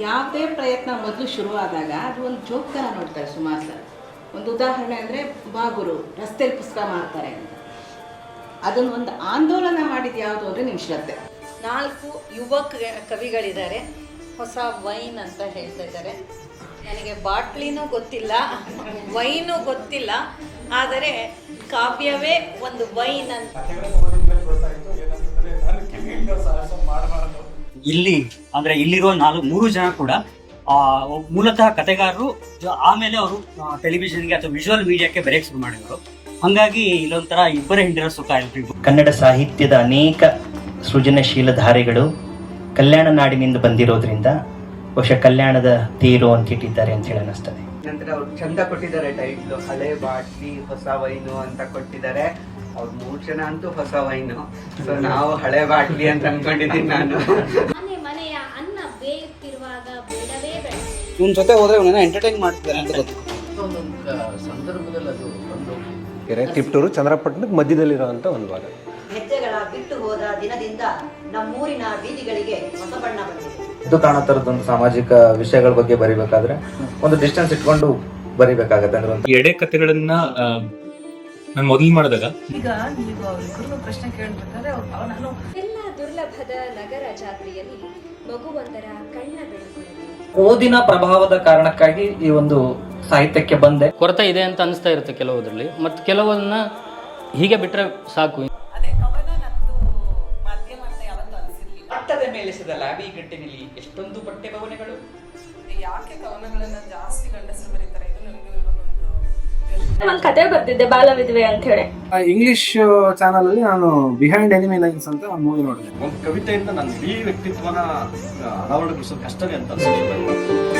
ಯಾವುದೇ ಪ್ರಯತ್ನ ಮೊದಲು ಶುರುವಾದಾಗ ಅದು ಒಂದು ಜೋಕ್ ಥರ ನೋಡ್ತಾರೆ ಸುಮಾರು ಸರ್ ಒಂದು ಉದಾಹರಣೆ ಅಂದರೆ ಬಾಗುರು ರಸ್ತೆಯಲ್ಲಿ ಪುಸ್ತಕ ಮಾಡ್ತಾರೆ ಅಂತ. ಅದನ್ನು ಒಂದು ಆಂದೋಲನ ಮಾಡಿದ ಯಾವುದು ಅಂದರೆ ನಿಮ್ಮ ಶ್ರದ್ಧೆ ನಾಲ್ಕು ಯುವ ಕವಿಗಳಿದ್ದಾರೆ. ಹೊಸ ವೈನ್ ಅಂತ ಹೇಳ್ತಾ ಇದ್ದಾರೆ. ನನಗೆ ಬಾಟ್ಲಿನೂ ಗೊತ್ತಿಲ್ಲ ವೈನು ಗೊತ್ತಿಲ್ಲ ಆದರೆ ಕಾವ್ಯವೇ ಒಂದು ವೈನ್ ಅಂತ. ಇಲ್ಲಿ, ಅಂದ್ರೆ ಇಲ್ಲಿರೋ ನಾಲ್ಕು, ಮೂರು ಜನ ಕೂಡ ಮೂಲತಃ ಕತೆಗಾರರು ಆಮೇಲೆ ಅವರು ಟೆಲಿವಿಷನ್ಗೆ ಅಥವಾ ವಿಜುವಲ್ ಮೀಡಿಯಾಕ್ಕೆ ಬರೆಯಕ್ಕೆ ಶುರು ಮಾಡಿದ್ರು. ಹಂಗಾಗಿ ಇಲ್ಲೊಂಥರ ಇಬ್ಬರ ಹಿಂದಿರೋ ಸುಖ ಎಲ್ರಿಗೂ ಕನ್ನಡ ಸಾಹಿತ್ಯದ ಅನೇಕ ಸೃಜನಶೀಲ ಧಾರೆಗಳು ಕಲ್ಯಾಣ ನಾಡಿನಿಂದ ಬಂದಿರೋದ್ರಿಂದ ಬಹುಶಃ ಕಲ್ಯಾಣದ ತೇರು ಅಂತ ಇಟ್ಟಿದ್ದಾರೆ ಅಂತ ಹೇಳಿ ಅನಿಸ್ತದೆ ನಂತರ ಅವ್ರು ಚಂದ ಕೊಟ್ಟಿದ್ದಾರೆ ಟೈಟ್ಲು ಹಳೆ ಬಾಟ್ಲಿ ಹೊಸ ವೈನು ಅಂತ ಕೊಟ್ಟಿದ್ದಾರೆ. ಅವ್ರು ಮೂರ್ ಜನ ಅಂತೂ ಹೊಸ ವೈನು ಸೊ ನಾವು ಹಳೆ ಬಾಟ್ಲಿ ಅಂತ ಅನ್ಕೊಂಡಿದ್ದೀನಿ ನಾನು. ಮನೆ ಮನೆಯ ಅನ್ನ ಬೇಯುತ್ತಿರುವಾಗ ಬೇಡವೇ ಬೇಡ. ಇವನ್ ಜೊತೆ ಹೋದ್ರೆ ಇವನನ್ನ ಎಂಟರ್ಟೈನ್ ಮಾಡ್ತಿದ್ದಾರೆ ಅಂತ ಗೊತ್ತು. ಕೆರೆ ತಿಪ್ಟೂರು ಚಂದ್ರಪಟ್ಟಣಕ್ಕೆ ಮಧ್ಯದಲ್ಲಿರುವಂಥ ಒಂದು ಭಾಗ. ಹೆಜ್ಜೆಗಳ ಬಿಟ್ಟು ಹೋದ ದಿನದಿಂದ ನಮ್ಮೂರಿನ ಬೀದಿಗಳಿಗೆ ಹೊಸ ಬಣ್ಣ ಬಂದಿದೆ. ಇದು ಕಾಣೋ ಒಂದು ಸಾಮಾಜಿಕ ವಿಷಯಗಳ ಬಗ್ಗೆ ಬರಿಬೇಕಾದ್ರೆ ಒಂದು ಡಿಸ್ಟೆನ್ಸ್ ಇಟ್ಕೊಂಡು ಬರಿಬೇಕಾಗತ್ತೆ ಅಂದ್ರೆ ಒಂದು ಎಡೆ ಕಥೆಗಳನ್ನ ನಾನು ಮೊದಲು ಮಾಡಿದಾಗ ಈಗ ನೀವು ಅವ್ರಿಗೂ ಪ್ರಶ್ನೆ ಕೇಳಬೇಕಾದ್ರೆ ನಾನು ಎಲ್ಲ ದುರ್ಲಭದ ನಗರ ಜಾತ್ರೆಯಲ್ಲಿ ಮಗುವೊಂದರ ಕಣ್ಣ ಬೆಳಕು ಓದಿನ ಪ್ರಭಾವದ ಕಾರಣಕ್ಕಾಗಿ ಈ ಒಂದು ಸಾಹಿತ್ಯಕ್ಕೆ ಬಂದೆ. ಕೊರತೆ ಇದೆ ಅಂತ ಅನಿಸ್ತಾ ಇರುತ್ತೆ ಕೆಲವುದ್ರಲ್ಲಿ. ಮತ್ತು ಕೆಲವನ್ನ ಹೀಗೆ ಬಿಟ್ರೆ ಸಾಕು. ಪಟ್ಟದ ಮೇಲೆ ಸದ ಲಾಬಿ ಗಂಟಿನಲ್ಲಿ ಎಷ್ಟೊಂದು ಬಟ್ಟೆ ಭವನಗಳು ಯಾಕೆ ಕವನಗಳನ್ನ ಜಾಸ್ತಿ ಗಂಡಸರು ಬರೀತಾರೆ? ಇದು ನನಗೆ ಒಂದು ಕತೆ ಬರ್ತಿದ್ದೆ ಬಾಲ ವಿಧವೆ ಅಂತ ಹೇಳಿ. ಇಂಗ್ಲಿಷ್ ಚಾನಲ್ ಅಲ್ಲಿ ನಾನು ಬಿಹೈಂಡ್ ಎನಿಮಿ ಲೈನ್ಸ್ ಅಂತ ಒಂದು ಮೂವಿ ನೋಡಿದೆ. ಒಂದು ಕವಿತೆಯಿಂದ ನನ್ನ ಈ ವ್ಯಕ್ತಿತ್ವನ ಅಳವಡಿಸೋದು ಕಷ್ಟವೇ ಅಂತ ಅನ್ಸುತ್ತೆ.